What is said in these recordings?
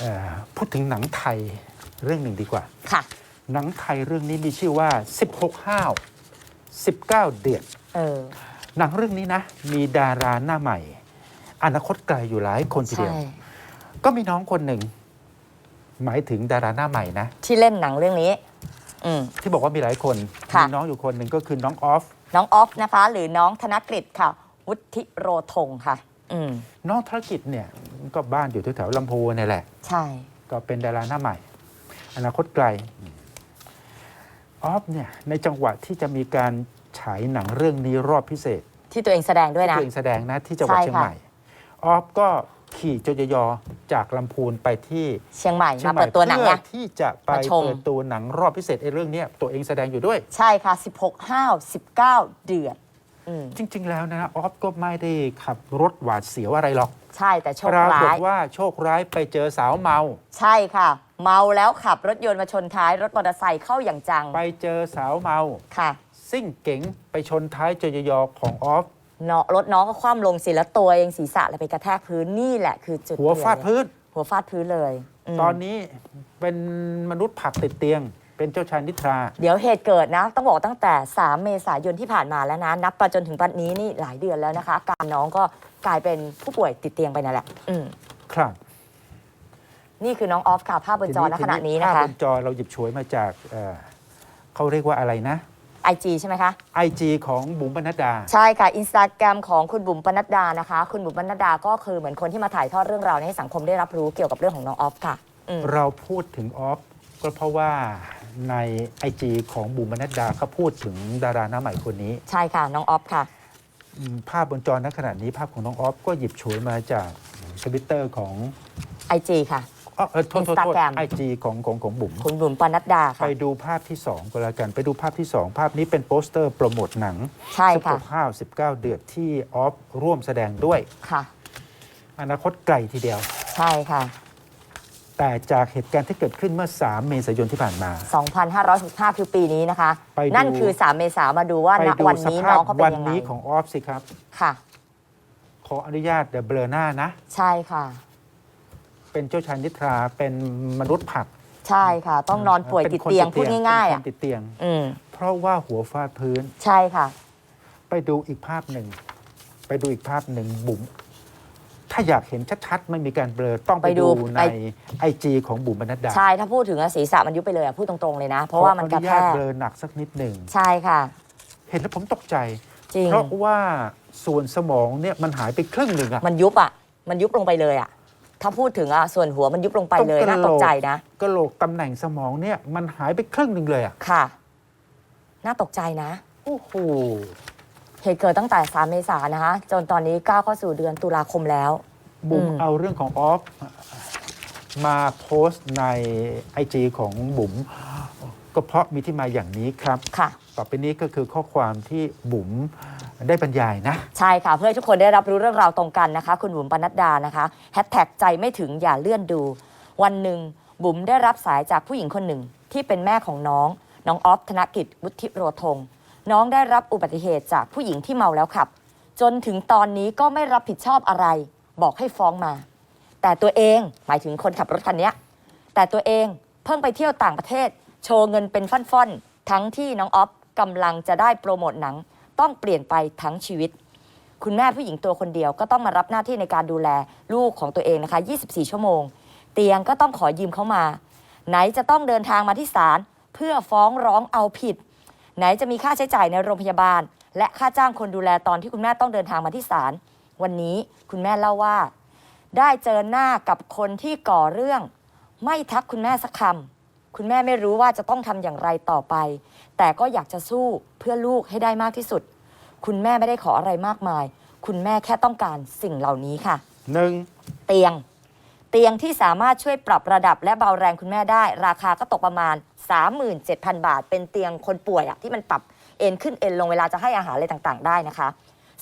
เอ่อพูดถึงหนังไทยเรื่องหนึ่งดีกว่า ค่ะ หนังไทยเรื่องนี้มีชื่อว่า 16 ห้าว 19 เดือดเออ หนังเรื่องนี้นะ มีดาราหน้าใหม่ อนาคตไกลอยู่หลายคนทีเดีใช่ ยว ก็มีน้องคนหนึ่ง หมายถึงดาราหน้าใหม่นะ ที่เล่นหนังเรื่องนี้ อืม ที่บอกว่ามีหลายคน ค่ะ มีน้องอยู่คนหนึ่งก็คือน้องออฟ น้องออฟนะคะ หรือน้องธนกฤษค่ะ วุฒิโรธงค่ะ อืมน้องธุรกิจเนี่ยก็บ้านอยู่แถวๆลำพูนนี่แหละ ใช่ ก็เป็นดาราหน้าใหม่ อนาคตไกลออฟเนี่ยในจังหวะที่จะมีการฉายหนังเรื่องนี้รอบพิเศษที่ตัวเองแสดงด้วยที่นะ ตัวเองแสดงนะที่จังหวัดใช่เชียงค่ะใหม่ออฟก็ขี่จยยจากลำพูนไปที่เชียงใหม่เชียมางใหม่เปิดตัวหนังเพื่ไงอที่จะไปมาชม เปิดตัวหนังรอบพิเศษไอ้เรื่องเนี้ยตัวเองแสดงอยู่ด้วย ใช่ค่ะ 16ห้าว19 เดือด อืมจริง ๆ แล้วนะออฟก็ไม่ได้ขับรถหวาดเสียวอะไรหรอกใช่แต่โชคปรากฏร้ายว่าโชคร้ายไปเจอสาวเมา ใช่ค่ะ เมาแล้วขับรถยนต์มาชนท้ายรถมอเตอร์ไซค์เข้าอย่างจังไปเจอสาวเมา ค่ะ ซิ่งเก๋งไปชนท้ายจยยของออฟ เนาะรถน้องก็คว่ำลงสิแล้วตัวเองศีรษะเลยไปกระแทกพื้นนี่แหละคือจุดหัวฟาดเปลี่ยนเลยพื้น หัวฟาดพื้นเลยมตอนนี้เป็นมนุษย์ผักติดเตียง เป็นเจ้าชายนิทรา เดี๋ยวเหตุเกิดนะ ต้องบอกตั้งแต่ 3 เมษายนที่ผ่านมาแล้วนะ นับไปจนถึงปัจจุบันนี้นี่หลายเดือนแล้วนะคะอาการน้องก็กลายเป็นผู้ป่วยติดเตียงไปนั่นแหละ อืมครับนี่คือน้องออฟค่ะภาพบนจอณขณะนี้นะภาพคะบนจอเราหยิบฉวยมาจากเอ่อเขาเรียกว่าอะไรนะ IG ใช่ไหมคะ IG ของบุ๋มปนัดดา ใช่ค่ะอินสตาแกรมของคุณบุ๋มปนัดดานะคะ คุณบุ๋มปนัดดาก็คือเหมือนคนที่มาถ่ายทอดเรื่องราวนี้ให้สังคมได้รับรู้เกี่ยวกับเรื่องของน้องออฟค่ะอืม เราพูดถึงออฟก็เพราะว่า ใน IG ของบุ๋มปนัดดาเขาพูดถึงดาราหน้าใหม่คนนี้ ใช่ค่ะ น้องออฟค่ะ อืมภาพบนจอณขณะนี้ภาพของน้องออฟก็หยิบฉวยมาจากทวิตเตอร์ของ IG ค่ะอ๋อเออโทษโทษโทษ Instagram ไอจีของของของบุ๋ม คุณบุ๋มปนัดดาไปค่ะ ดูภาพที่ 2 ก็แล้วกัน ไปดูภาพที่ 2 ภาพนี้เป็นโปสเตอร์โปรโมทหนังใช่ค่ะ16ห้า19 เดือดที่ออฟร่วมแสดงด้วย ค่ะ อนาคตไกลทีเดียว ใช่ค่ะ แต่จากเหตุการณ์ที่เกิดขึ้นเมื่อ 3 เมษายนที่ผ่านมา 2,565 คือปีนี้นะคะ ไปดู นั่นคือ 3 เมษามาดูว่าไปณดูวันสนี้ภาน้พองเขาเป็วันนยังไงนี้ของออฟสิครับ ค่ะ ขออนุญาตเดเบลอหน้านะ ใช่ค่ะ เป็นเจ้าชายนิทราเป็นมนุษย์ผักใช่ค่ะ ต้องนอนป่วยป็ติดคนเตียงพูดง่ายๆเป็นอะคนติดเตียง อืมเพราะว่าหัวฟาดพื้นใช่ค่ะ ไปดูอีกภาพหนึ่ง ไปดูอีกภาพหนึ่งบุ๋ม ถ้าอยากเห็นชัดๆ ไม่มีการเบลอต้องไปไปดูดูในไปไอจีของบุ๋มบรรณดาใช่ถ้าพูดถึงอะศีรษะมันยุบไปเลยอะพูดตรงๆเลยนะ เพราะว่ามันกระขออแทญาตกเบลอหนักสักนิดหนึ่ง ใช่ค่ะ เห็นแล้วผมตกใจ จริง เพราะว่าส่วนสมองเนี่ยมันหายไปครึ่งหนึ่งอะ มันยุบอะ มันยุบลงไปเลยอะ ถ้าพูดถึงอะส่วนหัวมันยุบลงไปเลยตรงกะน่าโหลกตกใจนะ กระโหลกตำแหน่งสมองเนี่ยมันหายไปครึ่งหนึ่งเลยอะค่ะ น่าตกใจนะ โอ้โห เหตุเกิดตั้งแต่ 3 เมษายนนะคะ จนตอนนี้ก้าวเข้าสู่เดือนตุลาคมแล้ว บุ๋มอืม เอาเรื่องของออฟ มาโพสต์ในไอจีของบุ๋มก็เพราะมีที่มาอย่างนี้ครับ ค่ะ ต่อไปนี้ก็คือข้อความที่บุ๋มได้บรรยายนะ ใช่ค่ะ เพื่อให้ทุกคนได้รับรู้เรื่องราวตรงกันนะคะ คุณบุ๋มปนัดดานะคะแฮชแท็กใจไม่ถึงอย่าเลื่อนดู วันหนึ่งบุ๋มได้รับสายจากผู้หญิงคนหนึ่งที่เป็นแม่ของน้อง น้องออฟธนกิจวุฒิโรธง น้องได้รับอุบัติเหตุจากผู้หญิงที่เมาแล้วขับ จนถึงตอนนี้ก็ไม่รับผิดชอบอะไร บอกให้ฟ้องมา แต่ตัวเองหมายถึงคนขับรถคันนี้แต่ตัวเองเพิ่งไปเที่ยวต่างประเทศ โชว์เงินเป็นฟ่อนๆทั้งที่น้องออฟกำลังจะได้โปรโมทหนัง ต้องเปลี่ยนไปทั้งชีวิต คุณแม่ผู้หญิงตัวคนเดียวก็ต้องมารับหน้าที่ในการดูแลลูกของตัวเองนะคะ 24 ชั่วโมง เตียงก็ต้องขอยืมเขามา ไหนจะต้องเดินทางมาที่ศาลเพื่อฟ้องร้องเอาผิด ไหนจะมีค่าใช้จ่ายในโรงพยาบาล และค่าจ้างคนดูแลตอนที่คุณแม่ต้องเดินทางมาที่ศาลวันนี้คุณแม่เล่าว่า ได้เจอหน้ากับคนที่ก่อเรื่อง ไม่ทักคุณแม่สักคำคุณแม่ไม่รู้ว่าจะต้องทำอย่างไรต่อไป แต่ก็อยากจะสู้เพื่อลูกให้ได้มากที่สุด คุณแม่ไม่ได้ขออะไรมากมาย คุณแม่แค่ต้องการสิ่งเหล่านี้ค่ะหนึ่งเตียง เตียงที่สามารถช่วยปรับระดับและเบาแรงคุณแม่ได้ ราคาก็ตกประมาณ 37,000 บาท เป็นเตียงคนป่วยอะที่มันปรับเอ็นขึ้นเอ็นลงเวลาจะให้อาหารอะไรต่างๆ ได้นะคะ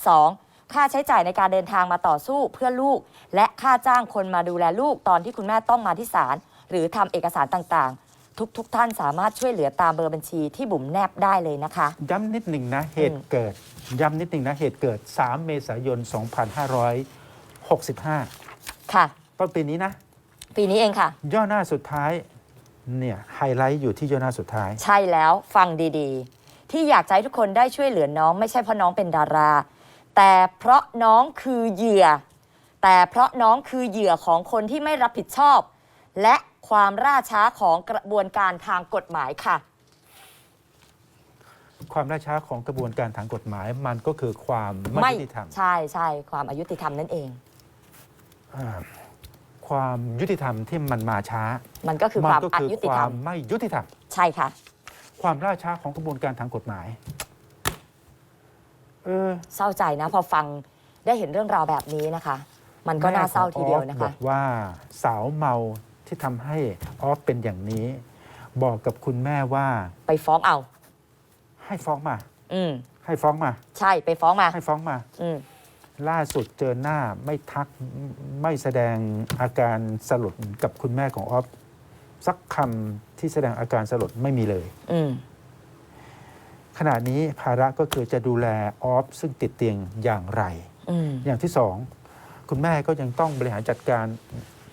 2. ค่าใช้จ่ายในการเดินทางมาต่อสู้เพื่อลูก และค่าจ้างคนมาดูแลลูกตอนที่คุณแม่ต้องมาที่ศาลหรือทำเอกสารต่างๆ ทุกๆทท่านสามารถช่วยเหลือตามเบอร์บัญชีที่บุ๋มแนบได้เลยนะคะ ย้ำนิดหนึ่งนะเหตุเกิด ย้ำนิดหนึ่งนะเหตุเกิด 3 เมษายน 2565 ค่ะ ต้นปีนี้นะปปีนี้เองค่ะ ย่อหน้าสุดท้ายเนี่ยไฮไลท์อยู่ที่ย่อหน้าสุดท้าย ใช่แล้วฟังดีๆ ที่อยากจะให้ทุกคนได้ช่วยเหลือน้อง ไม่ใช่เพราะน้องเป็นดารา แต่เพราะน้องคือเหยื่อ แต่เพราะน้องคือเหยื่อของคนที่ไม่รับผิดชอบ และความล่าช้าของกระบวนการทางกฎหมายค่ะ ความล่าช้าของกระบวนการทางกฎหมายมันก็คือความไม่ยุติธรรมใช่ใช่ความอายุติธรรมนั่นเอง อ่า ความยุติธรรมที่มันมาช้า มันก็คือมัความก็อาคือยุติคธรวารม มไม่ยุติธรรม ใช่ค่ะ ความล่าช้าของกระบวนการทางกฎหมาย เออเศร้าใจนะ พอฟังได้เห็นเรื่องราวแบบนี้นะคะ มันก็น่าเศร้าทีเดียวนะแม่ของออคะฟบอกว่าสาวเมาที่ทำให้ออฟเป็นอย่างนี้ บอกกับคุณแม่ว่า ไปฟ้องเอา ให้ฟ้องมา อืมให้ฟ้องมา ใช่ไปฟ้องมา ให้ฟ้องมา อืม ล่าสุดเจอหน้าไม่ทักไม่แสดงอาการสลดกับคุณแม่ของออฟสักคำที่แสดงอาการสลดไม่มีเลยอืมขณะนี้ภาระก็คือจะดูแลออฟซึ่งติดเตียงอย่างไรอืมอย่างที่สองคุณแม่ก็ยังต้องบริหารจัดการ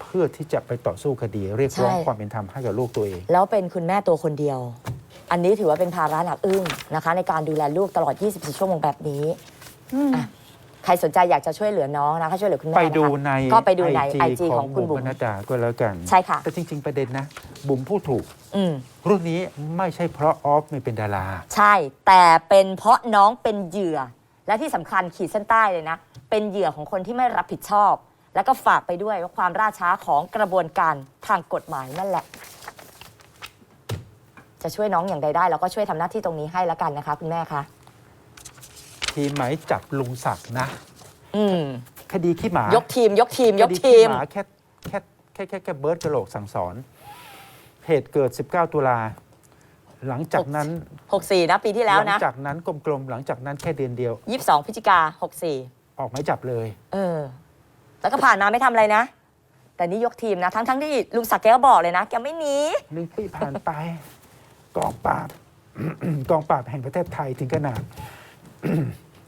เพื่อที่จะไปต่อสู้คดี เรียกร้องใช่ความเป็นธรรมให้กับลูกตัวเอง แล้วเป็นคุณแม่ตัวคนเดียว อันนี้ถือว่าเป็นภาระหนักอึ้งนะคะ ในการดูแลลูกตลอด 24 ชั่วโมงแบบนี้อะ ใครสนใจอยากจะช่วยเหลือน้องนะคะช่วยเหลือคุณแม่ไปดูนะคะ ในก็ไปดูใน IG IG ของคุณบุ๋ม ปนัดดาก็แล้วกัน ใช่ค่ะ แต่จริง ๆ ประเด็นนะ บุ๋มพูดถูก อืมเรื่องนี้ไม่ใช่เพราะออฟไม่เป็นดารา ใช่ แต่เป็นเพราะน้องเป็นเหยื่อ และที่สำคัญขีดเส้นใต้เลยนะ เป็นเหยื่อของคนที่ไม่รับผิดชอบ แล้วก็ฝากไปด้วยว่าความล่าช้าของกระบวนการทางกฎหมายนั่นแหละ จะช่วยน้องอย่างใดได้เราก็ช่วยทำหน้าที่ตรงนี้ให้แล้วกันนะคะ คุณแม่คะ ทีมไหมายจับลุงศักดิ์นะ อืมคดีขี้หมายยกทีม ยกทีม ยกคดีทีขี้ม หมาแค่แค่แค่แค่แค่เบิร์ดกระโหลกสั่งสอน เหตุเกิด 19 ตุลา หลังจากนั้น64 นะปีที่แล้วหลันะจากนั้นกลมๆหลังจากนั้นแค่เดือนเดียว 22พฤศจิกา64 ออกหมายจับเลย เออ แล้วก็ผ่านมาไม่ทำอะไรนะ แต่นี่ยกทีมนะ ทั้งทั้งที่ลุงศักดิ์แกก็บอกเลยนะ แกไม่หนี หนึ่งปีผ่านไป กองปราบ กองปราบแห่งประเทศไทยถึงขนาด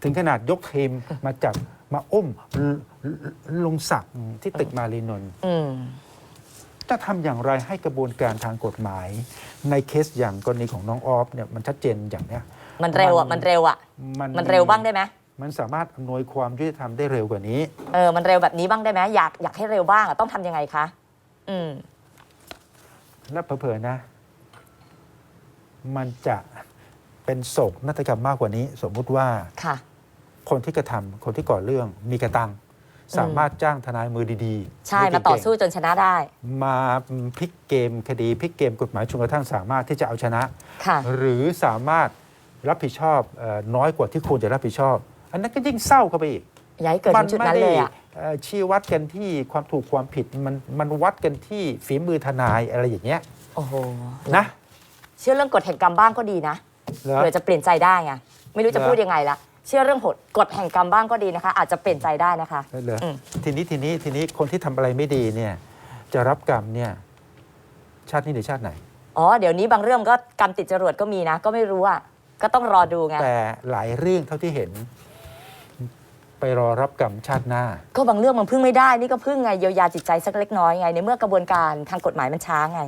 ถึงขนาดยกทีมมาจับมาอุ้มลลลุงศักดิ์ที่ตึกมารีนนท์อืมจะทำอย่างไรให้กระบวนการทางกฎหมาย ในเคสอย่างกรณีของน้องออฟเนี่ยมันชัดเจนอย่างเนี้ย มันเร็วอะมันเร็วอะมันเร็วบ้างได้ไหมมันสามารถอำนวยความยุติธรรมได้เร็วกว่านี้เออมันเร็วแบบนี้บ้างได้ไหมอยากอยากให้เร็วบ้างอะต้องทำยังไงคะอืมและเผลอๆนะ มันจะ เป็นโศกนาฏกรรมมากกว่านี้ สมมุติว่าค่ะ คนที่กระทำคนที่ก่อเรื่องมีกระตัง สามารถจ้างทนายมือดีๆ ใช่มืมาต่อเก่งๆสู้จนชนะได้ มาพลิกเกมคดีพลิกเกมกฎหมายจนกระทั่งสามารถที่จะเอาชนะค่ะหรือสามารถรับผิดชอบเออน้อยกว่าที่ควรจะรับผิดชอบ อันนั้นก็ยิ่งเศร้าเข้าไปอีกอย่าให้เกิดถึงจุดนั้นเลยอะเอ่อชี้วัดกันที่ความถูกความผิดมันมันวัดกันที่ฝีมือทนายอะไรอย่างเงี้ยโอ้โหนะ เชื่อเรื่องกฎแห่งกรรมบ้างก็ดีนะ เหรอ เผื่อจะเปลี่ยนใจได้ไงไม่รู้จะเหรอพูดยังไงละเชื่อเรื่องหดกฎแห่งกรรมบ้างก็ดีนะคะ อาจจะเปลี่ยนใจได้นะคะเหรออืมทีนี้ทีนี้ทีนี้คนที่ทำอะไรไม่ดีเนี่ย จะรับกรรมเนี่ยชาตินี้หรือชาติไหน อ๋อเดี๋ยวนี้บางเรื่องก็กรรมติดจรวดก็มีนะ ก็ไม่รู้อะก็ต้องรอดูไงแต่หลายเรื่องเท่าที่เห็น ไปรอรับกรรมชาติหน้า ก็บางเรื่องมันพึ่งไม่ได้นี่ก็พึ่งไงเยียวยาจิตใจสักเล็กน้อยไงในเมื่อกระบวนการทางกฎหมายมันช้าไง